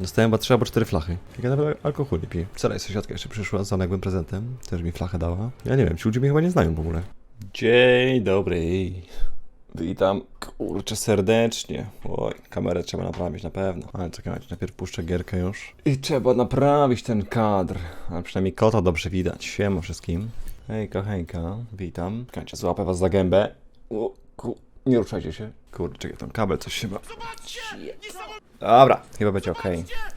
Dostałem chyba 3 albo 4 flachy. Jak ja nawet alkohol nie piję. Wczoraj sąsiadka jeszcze przyszła z zaległym prezentem. Też mi flachę dała. Ja nie wiem, ci ludzie mnie chyba nie znają w ogóle. Dzień dobry. Witam, kurczę, serdecznie. Oj, kamerę trzeba naprawić na pewno. Ale czekajcie, najpierw puszczę gierkę już. I trzeba naprawić ten kadr. Ale przynajmniej kota dobrze widać. Siema wszystkim. Hejka, hejka, witam. Czekajcie, złapę was za gębę. O, ku... Nie ruszajcie się. Kurde, czekaj, tam kabel coś chyba... Dobra, chyba będzie ok.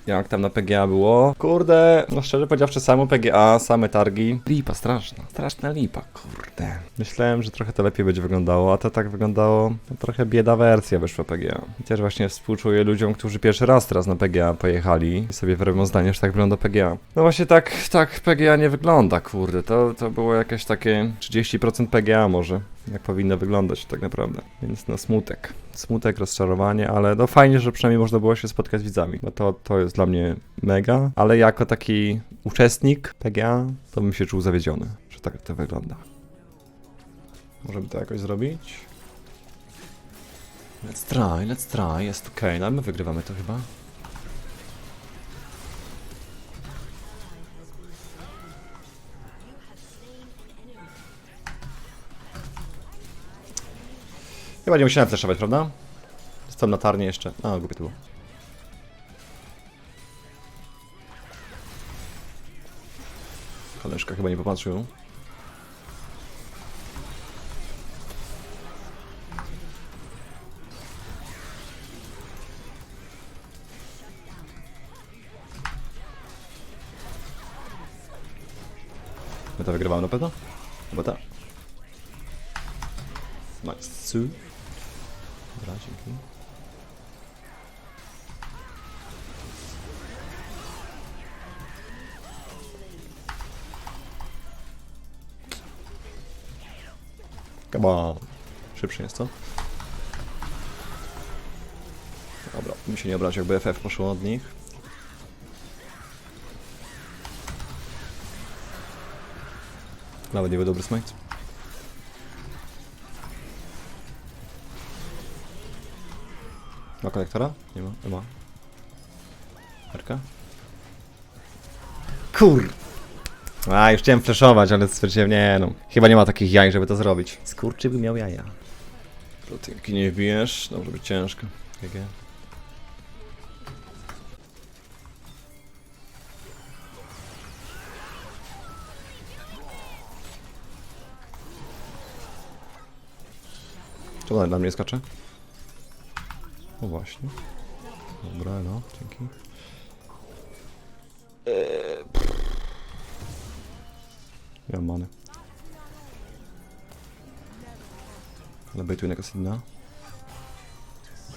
Jak tam na PGA było? Kurde, no szczerze powiedziawszy, samo PGA, same targi. Lipa straszna. Straszna lipa, kurde. Myślałem, że trochę to lepiej będzie wyglądało, a to tak wyglądało, no, trochę bieda wersja wyszła PGA. Też właśnie współczuję ludziom, którzy pierwszy raz teraz na PGA pojechali i sobie wyrobią zdanie, że tak wygląda PGA. No właśnie tak, tak PGA nie wygląda, kurde. To, to było jakieś takie 30% PGA może jak powinno wyglądać tak naprawdę. Więc no smutek. Smutek, rozczarowanie, ale no fajnie, że przynajmniej można było się spotkać z widzami. No to, to jest dla mnie mega, ale jako taki uczestnik PGA, to bym się czuł zawiedziony, że tak to wygląda. Możemy to jakoś zrobić? Let's try, let's try, jest ok, no my wygrywamy to chyba. Chyba nie musiałem flashować, prawda? Jestem na tarnie jeszcze. A, głupie to było. Koleżka chyba nie popatrzył. My to wygrywamy na pewno? Chyba tak. Nice. Dzięki. Come on. Szybszy jest, co? Dobra, mi się nie obrać, jakby FF poszło od nich. Nawet nie był dobry smite. Ma konektora? Nie ma? Nie ma. Erka? Kur... A, już chciałem flashować, ale stwierdziłem, nie no. Chyba nie ma takich jaj, żeby to zrobić. Skurczy by miał jaja. Proteinki nie wbijesz, dobrze być ciężko. GG. Czemu dalej na mnie skacze? O właśnie. Dobra, no, dzięki. Eee, mam many. Ale bejtuję na Cassina.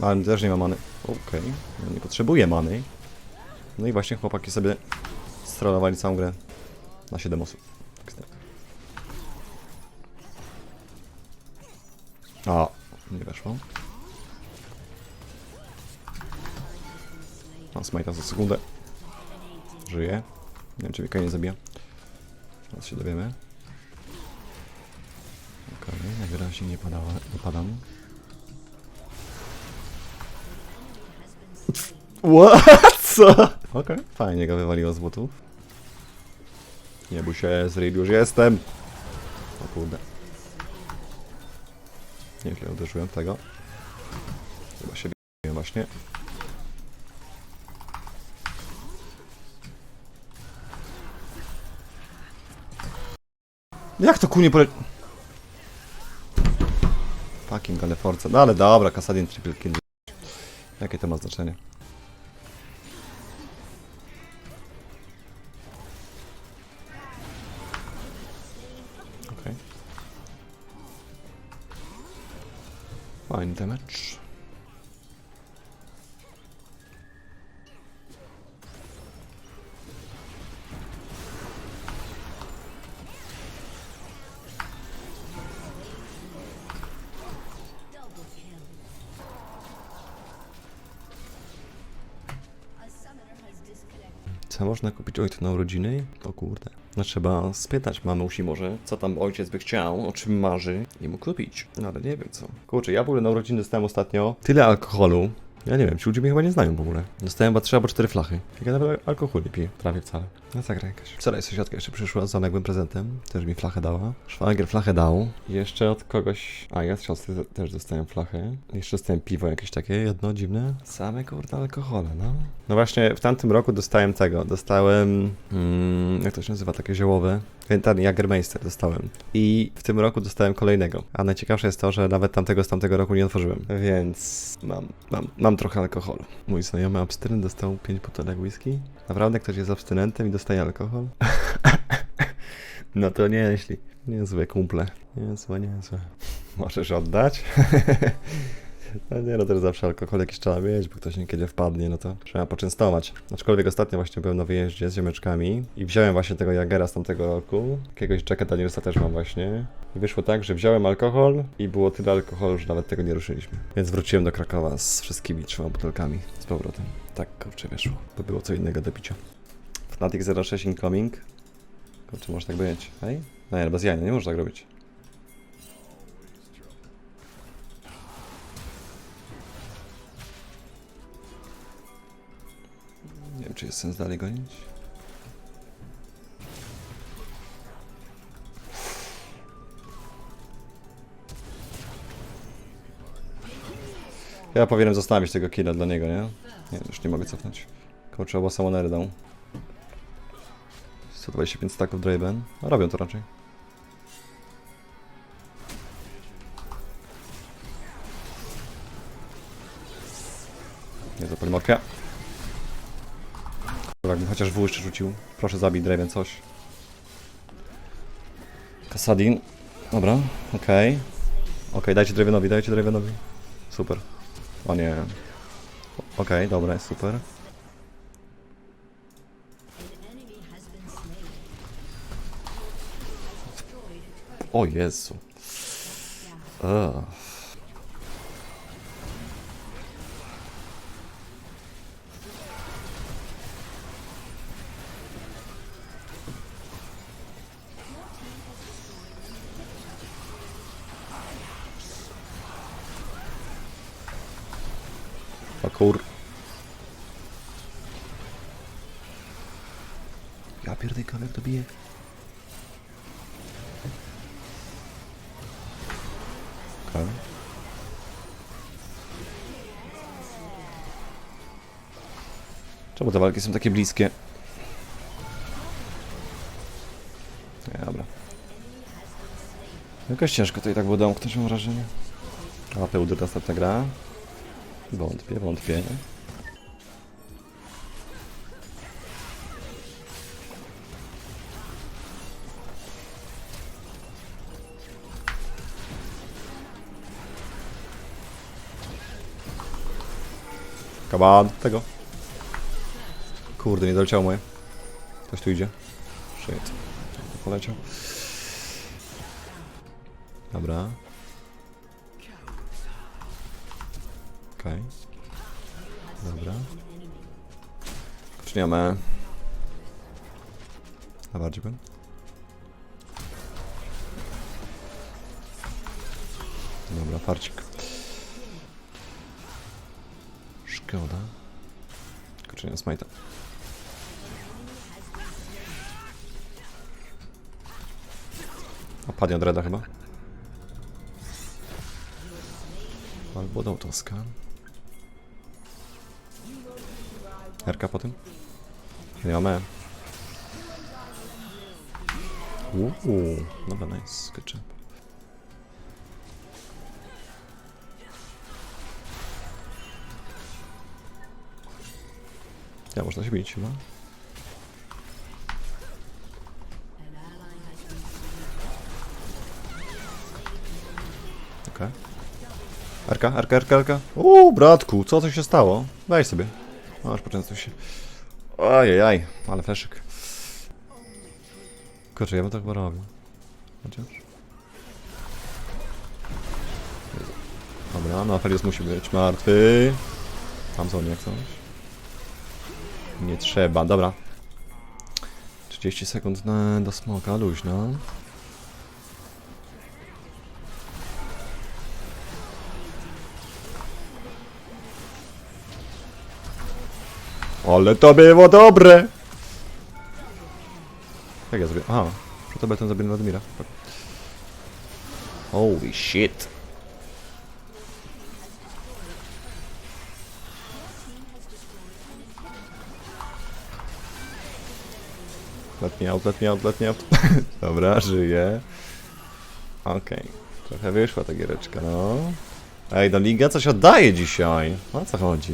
Ale też nie ma many. Okej, ja nie potrzebuję many. No i właśnie chłopaki sobie strolowali całą grę na 7 osób. XD. A, nie weszło. Mam smajta za sekundę. Żyje. Nie wiem, czy wieka nie zabija. Teraz się dowiemy. Okej, najwyraźniej nie, padała, nie padam. What? Co? Okej, fajnie go wywaliło z butów. Nie bój się, z raid już jestem. O kurde. Nieźle uderzyłem tego. Chyba się właśnie. Jak to kunie pole... Fucking ale force. No ale dobra, Kasadin triple kill. Jakie to ma znaczenie? Okej. Fine damage. Co można kupić ojcu na urodziny? O kurde. No trzeba spytać mamusi może, co tam ojciec by chciał, o czym marzy i mógł kupić. No ale nie wiem co. Kurczę, ja w ogóle na urodziny dostałem ostatnio tyle alkoholu, Ja nie wiem, ci ludzie mnie chyba nie znają w ogóle. Dostałem chyba 3 albo 4 flachy. Jak ja nawet alkohol nie piję, prawie wcale. No tak, jakaś. Wczoraj sąsiadka jeszcze przyszła z zaległym prezentem, też mi flachę dała. Szwagier flachę dał. I jeszcze od kogoś, a ja z siostry też dostałem flachę. Jeszcze dostałem piwo jakieś takie, jedno dziwne. Same kurde alkohole, no. No właśnie, w tamtym roku dostałem tego, dostałem, mm, jak to się nazywa, takie ziołowe. Ten Jagermeister dostałem. I w tym roku dostałem kolejnego. A najciekawsze jest to, że nawet tamtego z tamtego roku nie otworzyłem. Więc mam, mam, mam trochę alkoholu. Mój znajomy abstynent dostał 5 butelek whisky. Naprawdę ktoś jest abstynentem i dostaje alkohol? no to nieźli. Niezłe kumple. Niezłe, niezłe. Możesz oddać? No nie, no też zawsze alkohol jakiś trzeba mieć, bo ktoś niekiedy wpadnie, no to trzeba poczęstować. Aczkolwiek ostatnio właśnie byłem na wyjeździe z ziomeczkami i wziąłem właśnie tego Jagera z tamtego roku. Jakiegoś Jacka Danielsa też mam właśnie. I wyszło tak, że wziąłem alkohol i było tyle alkoholu, że nawet tego nie ruszyliśmy. Więc wróciłem do Krakowa z wszystkimi trzema butelkami z powrotem. Tak, kurczę, wyszło. Bo było co innego do picia. Fnatic 06 incoming. Kurczę, może tak być, hej? No nie, bez jania, nie można tak robić. Czy jest sens dalej gonić. Ja powinienem zostawić tego killa dla niego, nie? Nie, już nie mogę cofnąć. Koło oba samonery dał. 125 stacków Draven. Robią to raczej. Nie za polimorkę. Dobra, chociaż w jeszcze rzucił. Proszę zabij Draven coś. Kasadin. Dobra, okej. Okej, dajcie Dravenowi, dajcie Dravenowi. Super. O nie. Okej, dobra, jest super. O Jezu. Ugh. Kur... Ja pierdolę, jak to bije. Okay. Czemu te walki są takie bliskie? Nie, dobra. Jakoś ciężko to i tak było domknąć, mam wrażenie. A Peudy następna gra. Wątpię, wątpię. Kaban, tego. Kurde, nie doleciało moje. Ktoś tu idzie. Shit. Poleciał. Dobra. Okej. Dobra. Zaczniemy. A bardziej bym. Dobra, parcik. Szkoda. Kurczę, nie smajta. A padnie od Reda chyba. Albo dał to RK po tym? Nie mamy. Uuu, dobra, nice, good job. Ja, można się bić chyba. Okej. Arka, arka, arka, arka. Uuu, bratku, co to się stało? Weź sobie. Masz, poczęstuj się. Ajajaj, ale feszyk. Kurczę, ja bym tak chyba robił. Chociaż. Dobra, no Aphelios musi być martwy. Tam są nie coś. Nie trzeba, dobra. 30 sekund na, do smoka, luźno. Ale to było dobre! Jak ja zrobię? Aha, że to beton zrobię Wladimira. Holy shit. Let me out, let me out, let me out. Dobra, żyję. Okej. Trochę wyszła ta giereczka, no. Ej, no Liga coś oddaje dzisiaj. O co chodzi?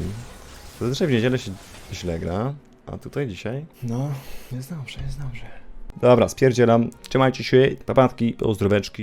Zazwyczaj w niedzielę się źle gra, a tutaj dzisiaj? No, jest dobrze, jest dobrze. Dobra, spierdzielam. Trzymajcie się, papatki, pozdroweczki.